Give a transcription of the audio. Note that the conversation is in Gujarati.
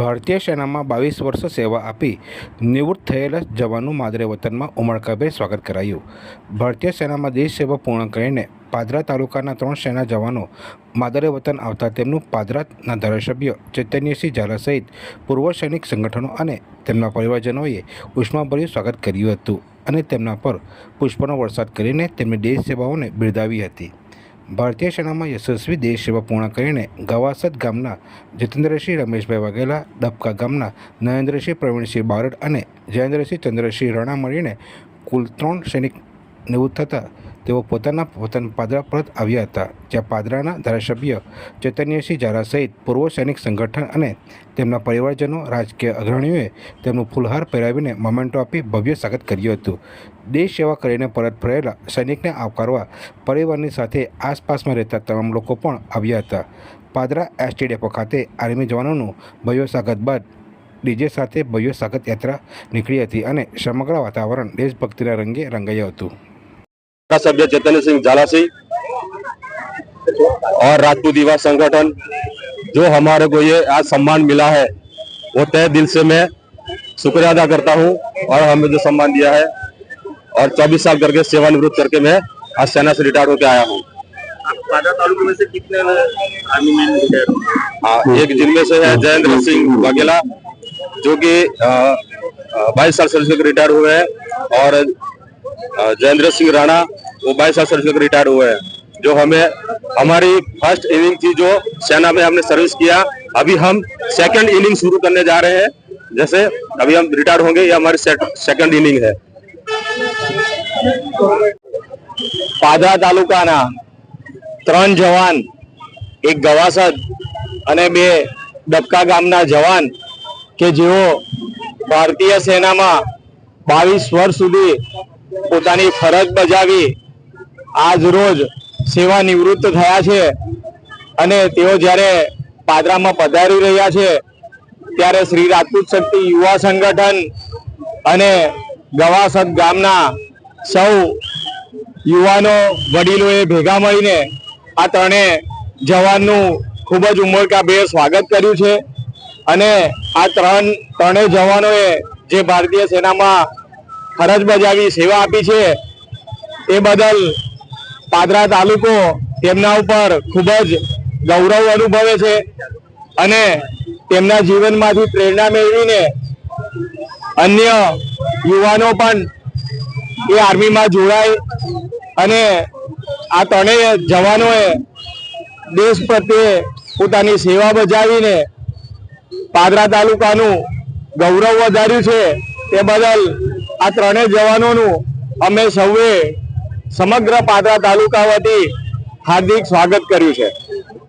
ભારતીય સેનામાં બાવીસ વર્ષ સેવા આપી નિવૃત્ત થયેલા જવાનું માદરે વતનમાં ઉમળકાભેર સ્વાગત કરાયું. ભારતીય સેનામાં દેશ સેવા પૂર્ણ કરીને પાદરા તાલુકાના ત્રણ સેના જવાનો માદરે વતન આવતા તેમનું પાદરાના ધારાસભ્ય ચૈતન્યસિંહ ઝાલા સહિત પૂર્વ સૈનિક સંગઠનો અને તેમના પરિવારજનોએ ઉષ્માભર્યું સ્વાગત કર્યું હતું અને તેમના પર પુષ્પનો વરસાદ કરીને તેમની દેશ સેવાઓને બિરદાવી હતી. ભારતીય સેનામાં યશસ્વી દેશ સેવા પૂર્ણ કરીને ગવાસદ ગામના જીતેન્દ્રસિંહ રમેશભાઈ વાઘેલા ડબકા ગામના નરેન્દ્રસિંહ પ્રવીણસિંહ બારડ અને જયેન્દ્રસિંહ ચંદ્રસિંહ રણા મળીને કુલ ત્રણ સૈનિક નેવું થતાં તેઓ પોતાના વતન પાદરા પરત આવ્યા હતા, જ્યાં પાદરાના ધારાસભ્ય ચૈતન્યસિંહ ઝારા સહિત પૂર્વ સૈનિક સંગઠન અને તેમના પરિવારજનો, રાજકીય અગ્રણીઓએ તેમનું ફૂલહાર પહેરાવીને મોમેન્ટો આપી ભવ્ય સ્વાગત કર્યું હતું. દેશ સેવા કરીને પરત ફરેલા સૈનિકને આવકારવા પરિવારની સાથે આસપાસમાં રહેતા તમામ લોકો પણ આવ્યા હતા. પાદરા એસટી ડેપો ખાતે આર્મી જવાનોનું ભવ્ય સ્વાગત બાદ ડીજે સાથે ભવ્ય સ્વાગત યાત્રા નીકળી હતી અને સમગ્ર વાતાવરણ દેશભક્તિના રંગે રંગાયું હતું. सभ्य चैतन्य सिंह झाला सिंह और राजपूत युवा संगठन जो हमारे को ये आज सम्मान मिला है वो तय दिल से मैं शुक्रिया अदा करता हूँ और हमें जो सम्मान दिया है और 24 साल करके सेवानिवृत्त करके मैं आज सेना से रिटायर होकर आया हूँ से? हाँ एक जिनमें से है जयेंद्र सिंह वाघेला जो कि बाईस साल सर्विस रिटायर हुए हैं और जयेंद्र सिंह राणा वो बाईस साल सर्विस के रिटायर हुए हैं जो हमें हमारी फर्स्ट इनिंग थी जो सेना में हमने सर्विस किया अभी हम सेकंड इनिंग शुरू करने जा रहे हैं जैसे अभी हम रिटायर होंगे ये हमारी सेकंड इनिंग है પાદરા તાલુકાના ત્રણ જવાન એક ગવાસદ અને બે ડબકા ગામના જવાન કે જેઓ ભારતીય સેનામાં બાવીસ વર્ષ સુધી પોતાની ફરજ બજાવી આજ રોજ સેવા નિવૃત્ત થયા છે. અને તેઓ જ્યારે પાદરામાં પધારી રહ્યા છે, ત્યારે શ્રી રાજપૂત શક્તિ યુવા સંગઠન અને ગવાસદ ગામના સૌ યુવાનો વડીલોએ ભેગા મળીને આ ત્રણે જવાનનું ખૂબ જ ઉમળકાભેર સ્વાગત કર્યું છે. અને આ ત્રણ, ત્રણેય જવાનોએ જે ભારતીય સેનામાં ફરજ બજાવી સેવા આપી છે. એ બદલ પાદરા તાલુકો તેમના ઉપર ખૂબ જ ગૌરવ અનુભવે છે અને તેમના જીવનમાંથી પ્રેરણા મેળવીને અન્ય યુવાનો પણ એ આર્મીમાં જોડાય અને આ ત્રણેય જવાનોએ દેશ પ્રત્યે પોતાની સેવા બજાવીને પાદરા તાલુકાનું ગૌરવ વધાર્યું છે. તે બદલ આ ત્રણેય જવાનોનું અમે સૌએ સમગ્ર પાદરા તાલુકા વતી હાર્દિક સ્વાગત કર્યું છે.